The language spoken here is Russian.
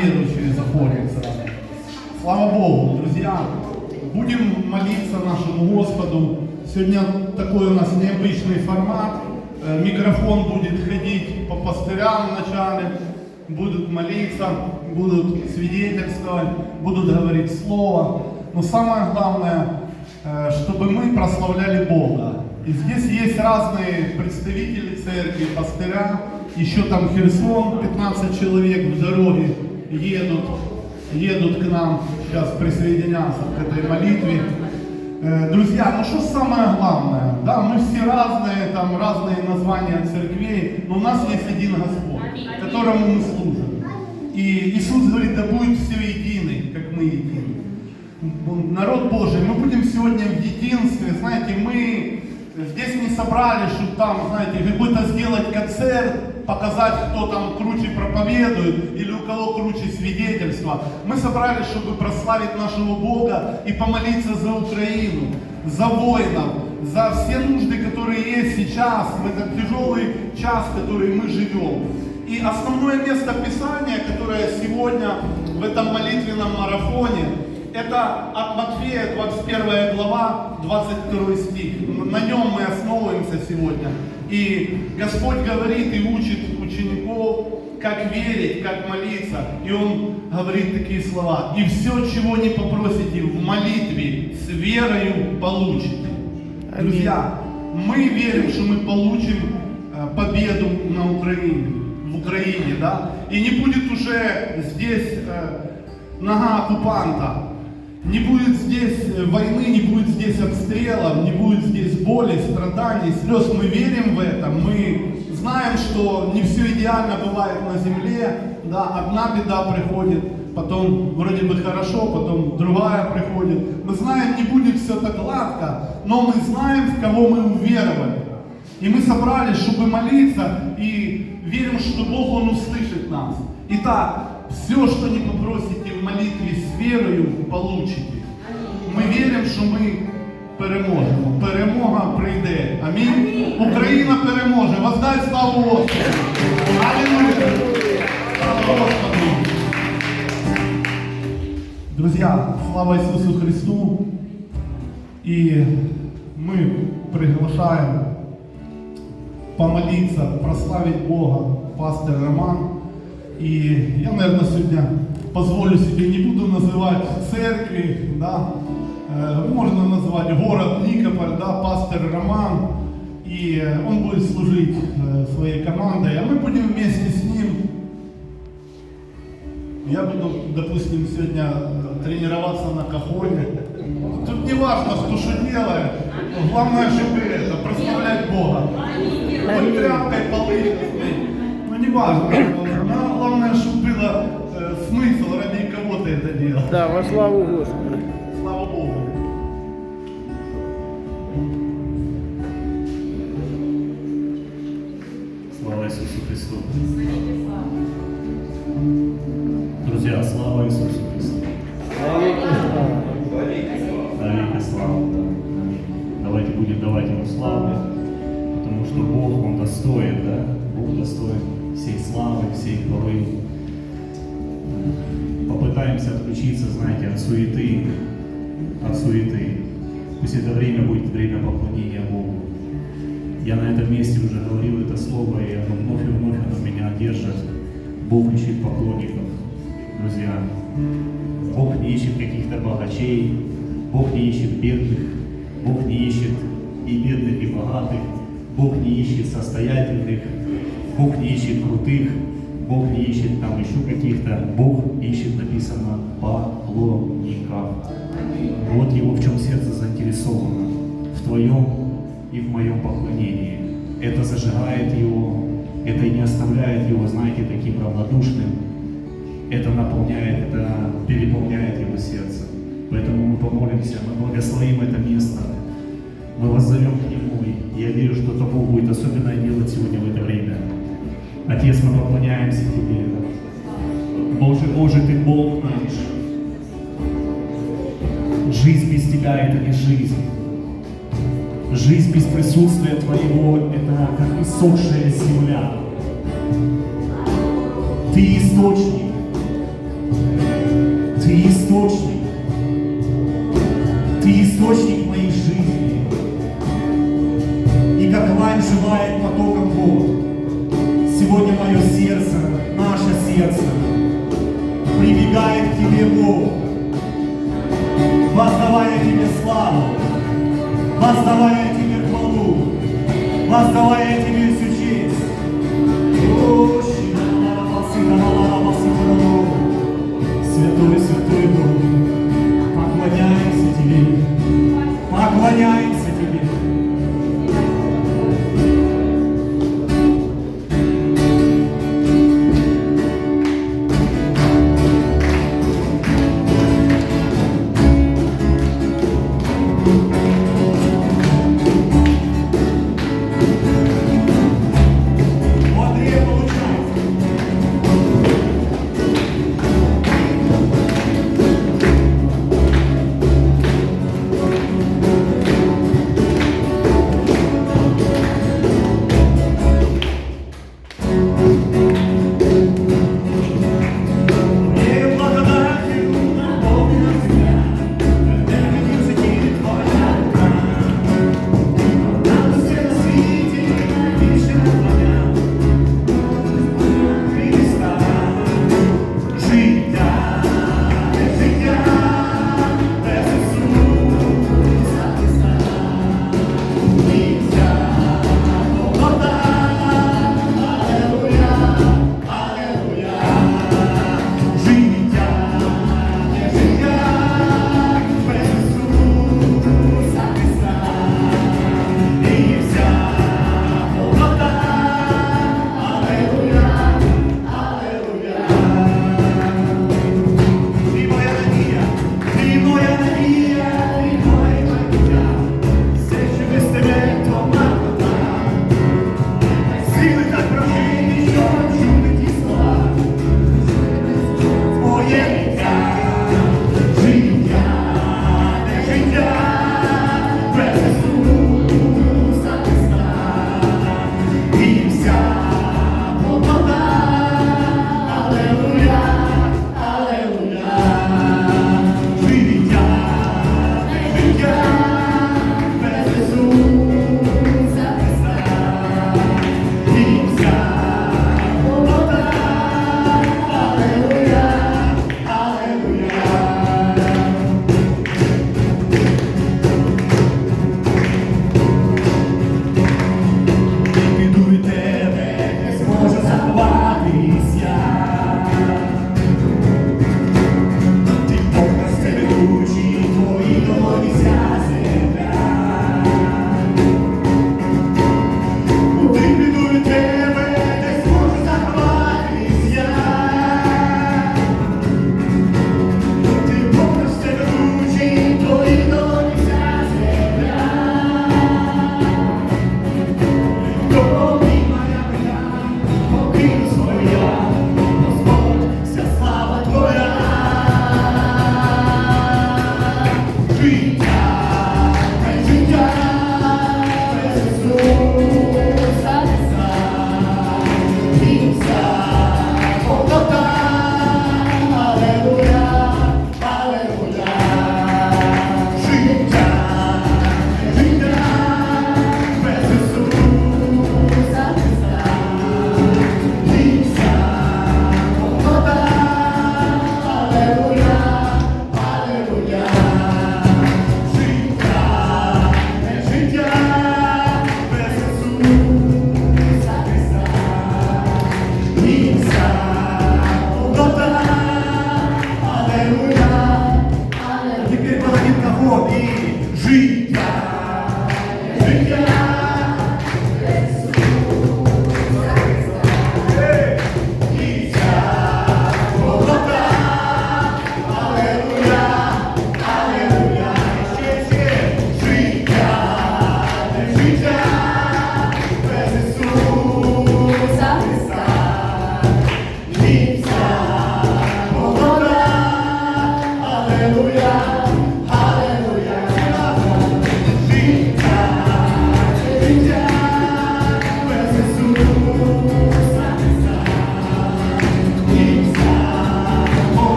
неверующие заходят сразу. Слава Богу, друзья. Будем молиться нашему Господу. Сегодня такой у нас необычный формат. Э, Микрофон будет ходить по пастырям вначале, будут молиться, будут свидетельствовать, будут говорить слово. Но самое главное, э, чтобы мы прославляли Бога. И здесь есть разные представители церкви, пастыря, еще там Херсон, 15 человек в дороге едут, едут к нам, сейчас присоединятся к этой молитве. Э, Друзья, ну что самое главное? Да, мы все разные, там разные названия церквей, но у нас есть один Господь, которому мы служим. И Иисус говорит, да будет все едины, как мы едины. Народ Божий, мы будем сегодня в единстве, знаете, мы здесь не собрались, чтобы там, знаете, какой-то сделать концерт, показать, кто там круче проповедует или кого круче свидетельство. Мы собрались, чтобы прославить нашего Бога и помолиться за Украину, за воинов, за все нужды, которые есть сейчас, в этот тяжелый час, в который мы живем. И основное место Писания, которое сегодня в этом молитвенном марафоне, это от Матфея, 21 глава, 22 стих. На нем мы основываемся сегодня. И Господь говорит и учит учеников, как верить, как молиться. И Он говорит такие слова. И все, чего не попросите в молитве, с верою получите. Друзья, мы верим, что мы получим э, победу на Украине, в Украине, да, и не будет уже здесь э, нога оккупанта, не будет здесь э, войны, не будет здесь обстрелов, не будет здесь боли, страданий, слез. Мы верим в это, мы знаем, что не все идеально бывает на земле, да, одна беда приходит, потом вроде бы хорошо, потом другая приходит. Мы знаем, не будет все так гладко, но мы знаем, в кого мы уверовали. И мы собрались, чтобы молиться, и верим, что Бог, Он услышит нас. Итак, все, что не попросите в молитве з вірою, получите. Ми віримо, що ми переможемо. Перемога прийде. Амінь. Україна переможе. Воздай славу Господу. Аллилуйя. Слава Господу. Друзья, слава Иисусу Христу. И мы приглашаем помолиться, прославить Бога, пастор Роман. И я, наверное, сегодня позволю себе, не буду называть церкви, да, э, можно назвать город Никополь, да, пастор Роман. И э, он будет служить э, своей командой, а мы будем вместе с ним. Я буду, допустим, сегодня тренироваться на кахоне. Тут не важно, кто что делает. Главное, чтобы это, прославлять Бога. Хоть тряпкой полы, ну не важно. Но главное, чтобы было смысл, ради кого ты это делал. Да, во славу Господа. Слава Богу. Слава Иисусу Христу. Друзья, слава Иисусу Христу. Навеки слава. Аминь. Давайте будем давать Ему славу, потому что Бог, Он достоин, да? Бог достоин всей славы, всей хвалы. Попытаемся отключиться, знаете, от суеты, от суеты. Пусть это время будет время поклонения Богу. Я на этом месте уже говорил это слово, и оно вновь и вновь оно меня держит. Бог ищет поклонников, друзья. Бог не ищет каких-то богачей, Бог не ищет бедных, Бог не ищет и бедных, и богатых, Бог не ищет состоятельных, Бог не ищет крутых, Бог не ищет там еще каких-то, Бог ищет, написано, поклонников. Вот его в чем сердце заинтересовано, в твоем и в моем поклонении. Это зажигает его, это не оставляет его, знаете, таким равнодушным. Это наполняет, это переполняет его сердце. Поэтому мы помолимся, мы благословим это место. Мы воззовем к Нему, и я верю, что то Бог будет особенное делать сегодня в это время. Отец, мы поклоняемся Тебе. Боже, Боже, Ты Бог наш. Жизнь без Тебя — это не жизнь. Жизнь без присутствия Твоего — это как иссохшая земля. Ты источник. Ты источник. Ты источник моей жизни. И как вань желает потока Сегодня мое сердце, наше сердце прибегает к Тебе, Бог, воздавая Тебе славу, воздавая Тебе хвалу, воздавая Тебе всю честь. Святой, святой Бог.